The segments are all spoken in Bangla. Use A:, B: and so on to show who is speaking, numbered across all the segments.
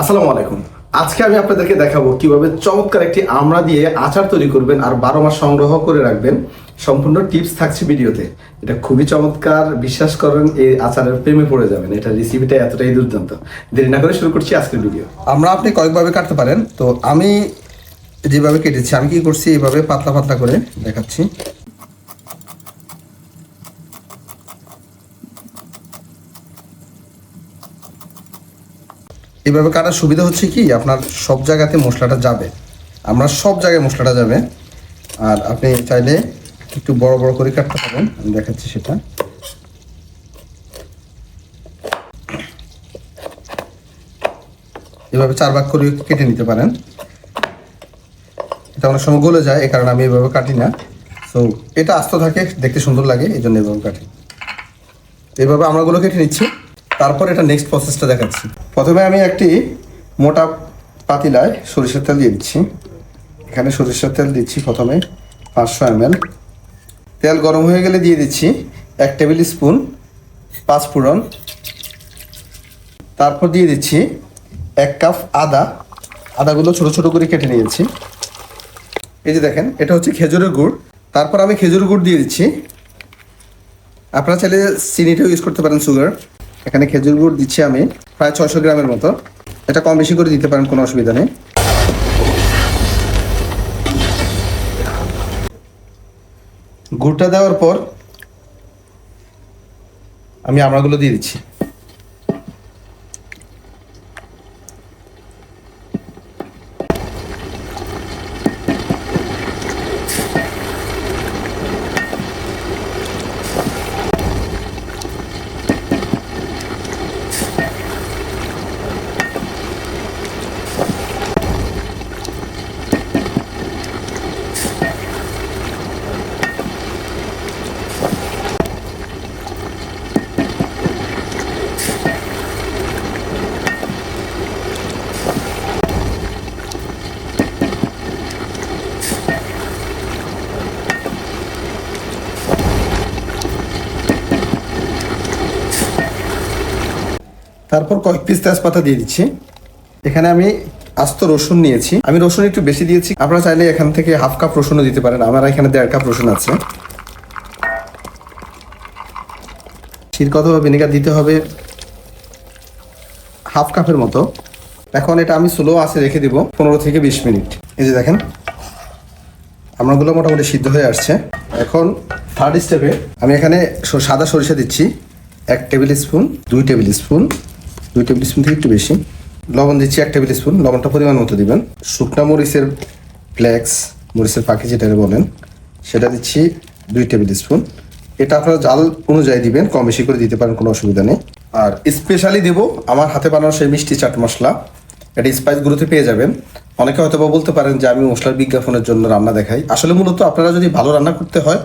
A: আসসালামু আলাইকুম। আজকে আমি আপনাদেরকে দেখাবো কীভাবে চমৎকার একটি আমড়া দিয়ে আচার তৈরি করবেন আর বারো মাস সংগ্রহ করে রাখবেন। সম্পূর্ণ টিপস থাকছে ভিডিওতে। এটা খুবই চমৎকার, বিশ্বাস করেন, এই আচারের প্রেমে পড়ে যাবেন। এটা রেসিপিটা এতটাই দুর্দান্ত। দেরি না করে শুরু করছি আজকের ভিডিও
B: আমরা আপনি কয়েকভাবে কাটতে পারেন। তো আমি যেভাবে কেটেছি, আমি কি করছি এইভাবে পাতলা পাতলা করে দেখাচ্ছি। এইভাবে কাটার সুবিধা হচ্ছে কি? আপনার সব জায়গাতে মশলাটা যাবে। আমরা সব জায়গায় মশলাটা যাবে। আর আপনি চাইলে একটু বড় বড় করে কাটতে পারেন। আমি দেখাচ্ছি সেটা। এভাবে চার ভাগ করে কেটে নিতে পারেন। এটা অনেক সময় গলে যায় এই কারণে আমি এভাবে কাটি না। তো এটা আস্ত থাকে, দেখতে সুন্দর লাগে, এই জন্য এভাবে কাটি। এভাবে আমরাগুলো কেটে নিচ্ছি। তারপর এটা নেক্সট প্রসেসটা দেখাচ্ছি। প্রথমে আমি একটি মোটা পাতিলায় সরিষার তেল দিয়ে দিচ্ছি। এখানে সরিষার তেল দিচ্ছি প্রথমে পাঁচশো এম তেল গরম হয়ে গেলে দিয়ে দিচ্ছি এক টেবিল স্পুন পাঁচ ফোড়ন। তারপর দিয়ে দিচ্ছি এক কাপ আদা। আদাগুলো ছোট ছোট করে কেটে নিয়েছি। এই যে দেখেন, এটা হচ্ছে খেজুরের গুড়। তারপর আমি খেজুর গুড় দিয়ে দিচ্ছি। আপনারা চাইলে চিনিটাও ইউজ করতে পারেন সুগার এখানে খেজুর গুড় দিচ্ছি আমি প্রায় ছয়শো গ্রামের মতো। এটা কম বেশি করে দিতে পারেন, কোনো অসুবিধা নেই। গুড়টা দেওয়ার পর আমি আমড়াগুলো দিয়ে দিচ্ছি। তারপর কয়েক পিস তেজপাতা দিয়ে দিচ্ছি। এখানে আমি আস্ত রসুন নিয়েছি। আমি রসুন একটু বেশি দিয়েছি। আপনারা চাইলে এখান থেকে হাফ কাপ রসুনও দিতে পারেন। আমার এখানে দেড় কাপ রসুন আছে। অথবা ভিনেগার দিতে হবে? হাফ কাপের মতো। এখন এটা আমি স্লো আছে রেখে দিব, পনেরো থেকে বিশ মিনিট। এই যে দেখেন, আমরাগুলো মোটামুটি সিদ্ধ হয়ে আসছে। এখন থার্ড স্টেপে আমি এখানে সাদা সরিষা দিচ্ছি। এক টেবিল স্পুন, দুই টেবিল স্পুন। দুই টেবিল স্পুন থেকে একটু বেশি। লবণ দিচ্ছি এক টেবিল স্পুন, লবণটা পরিমাণ মতো দিবেন। শুকনা মরিচের ফ্লেক্স, মরিচের পাখি যেটা বলেন, সেটা দিচ্ছি দুই টেবিল স্পুন। এটা আপনারা জাল অনুযায়ী দিবেন, কম বেশি করে দিতে পারেন, কোনো অসুবিধা নেই। আর স্পেশালি দেব আমার হাতে বানানো সেই মিষ্টি চাট মশলা। এটা স্পাইসগুলোতে পেয়ে যাবেন। অনেকে হয়তো বলতে পারেন যে আমি মশলার বিজ্ঞাপনের জন্য রান্না দেখাই। আসলে মূলত আপনারা যদি ভালো রান্না করতে হয়,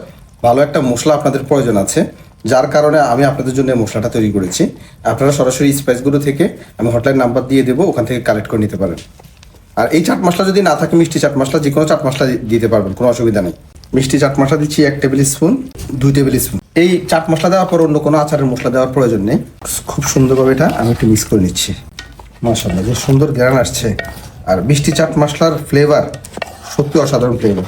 B: ভালো একটা মশলা আপনাদের প্রয়োজন আছে। যার কারণে আমি আপনাদের জন্য মশলাটা তৈরি করেছি। আপনারা সরাসরি স্পাইসগুলো থেকে আমি হটলাইন নাম্বার দিয়ে দেবো, ওখান থেকে কালেক্ট করে নিতে পারেন। আর এই চাট মশলা যদি না থাকে, মিষ্টি চাট মশলা যে কোনো চাট মশলা দিতে পারবেন, কোনো অসুবিধা নেই। মিষ্টি চাট মশলা দিচ্ছি এক টেবিল স্পুন দুই টেবিল স্পুন এই চাট মশলা দেওয়ার পর অন্য কোনো আচারের মশলা দেওয়ার প্রয়োজন নেই। খুব সুন্দরভাবে এটা আমি একটু মিক্স করে নিচ্ছি। মাশাল্লাহ যে সুন্দর গ্রান আসছে। আর মিষ্টি চাট মশলার ফ্লেভার সত্যি অসাধারণ ফ্লেভার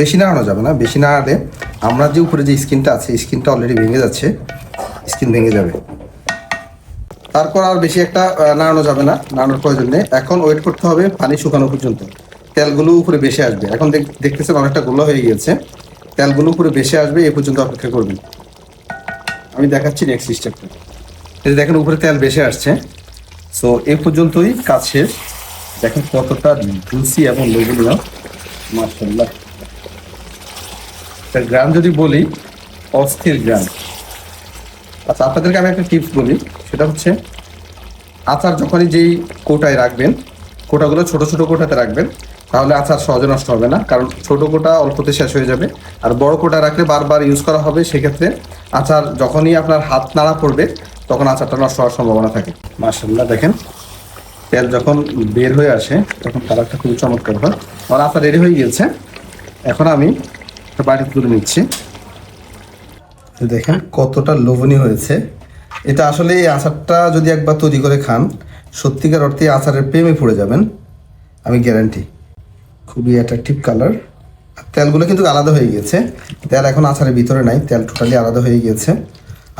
B: বেশি নাড়ানো যাবে না, বেশি নাড়ালে আমরা যে উপরে যে স্কিনটা আছে স্কিনটা অলরেডি ভেঙে যাচ্ছে। স্কিন ভেঙে যাবে। তারপর আর বেশি একটা নাড়ানো যাবে না, নাড়ানোর প্রয়োজন নেই। এখন ওয়েট করতে হবে পানি শুকানো পর্যন্ত। তেলগুলো উপরে বেশি আসবে। এখন দেখ- দেখতেছেন অনেকটা গোলা হয়ে গিয়েছে। তেলগুলো উপরে বেশি আসবে, এ পর্যন্ত অপেক্ষা করবেন। আমি দেখাচ্ছি নেক্সট স্টেপটা এই দেখেন, উপরে তেল বেশি আসছে। সো এ পর্যন্তই কাজ শেষ। দেখেন কতটা জুসি এবং লোভনীয়। মার্শাল্লাহ তার গ্রাম যদি বলি, অস্থির গ্রাম। আচ্ছা আপনাদেরকে আমি একটা টিপস বলি, সেটা হচ্ছে আচার যখনই যেই কোটায় রাখবেন, কোটাগুলো ছোট ছোট কোটাতে রাখবেন, তাহলে আচার সহজে নষ্ট হবে না, কারণ ছোট কোটা অল্পতে শেষ হয়ে যাবে। আর বড় কোটা রাখলে বারবার ইউজ করা হবে, সেক্ষেত্রে আচার যখনই আপনার হাত নাড়া পড়বে, তখন আচারটা নষ্ট হওয়ার সম্ভাবনা থাকে। মার্শাল্লাহ দেখেন, তেল যখন বের হয়ে আসে, তখন কালারটা খুবই চমৎকার হয়। আমার আচার রেডি হয়ে গিয়েছে। এখন আমি একটা বাড়িতে তুলে নিচ্ছি। দেখেন কতটা লোভনীয় হয়েছে। এটা আসলে এই আচারটা যদি একবার তৈরি করে খান, সত্যিকার অর্থে আচারের প্রেমে পড়ে যাবেন, আমি গ্যারান্টি খুবই অ্যাট্রাকটিভ কালার তেলগুলো কিন্তু আলাদা হয়ে গেছে তেল এখন আচারের ভিতরে নাই, তেল টোটালি আলাদা হয়ে গেছে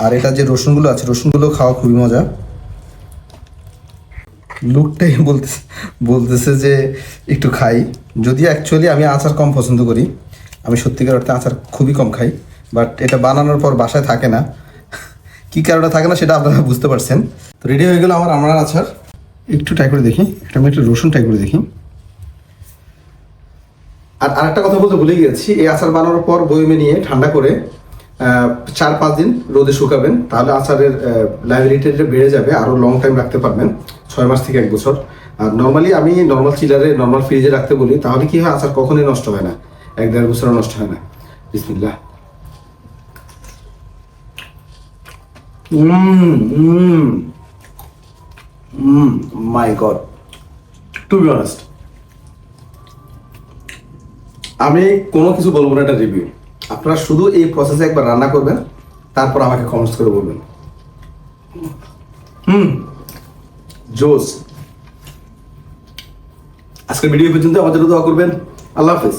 B: আর এটা যে রসুনগুলো আছে, রসুনগুলো খাওয়া খুবই মজা। লুকটাই বলতেছে বলতেছে যে একটু খাই। যদি অ্যাকচুয়ালি আমি আচার কম পছন্দ করি আমি সত্যিকার অর্থে আচার খুবই কম খাই বাট এটা বানানোর পর বাসায় থাকে না। কি কারণে থাকে না সেটা আপনারা বুঝতে পারছেন। তো রেডি হয়ে গেল আমার আমরার আচার। একটু ট্রাই করে দেখি, এটা আমি একটু রসুন ট্রাই করে দেখি।
A: আর আরেকটা কথা বলতে ভুলে গেছি, এই আচার বানানোর পর বয়মে নিয়ে ঠান্ডা করে চার পাঁচ দিন রোদে শুকাবেন, তাহলে আচারের লাইবিলিটিটা বেড়ে যাবে আরও লং টাইম রাখতে পারবেন, ছয় মাস থেকে এক বছর। আর নর্মালি আমি নর্মাল চিলারে নর্মাল ফ্রিজে রাখতে বলি, তাহলে কি হয়, আচার কখনোই নষ্ট হয় না। এক দেড় বছরও নষ্ট হয় না। উম my god to be honest আমি কোনো কিছু বলব না, এটা রিভিউ আপনারা শুধু এই প্রসেসে একবার রান্না করবেন, তারপর আমাকে কমেন্টস করে বলবেন। হুম, জোস। আজকের ভিডিও পর্যন্ত আমাদের দোয়া করবেন। আল্লাহ হাফেজ।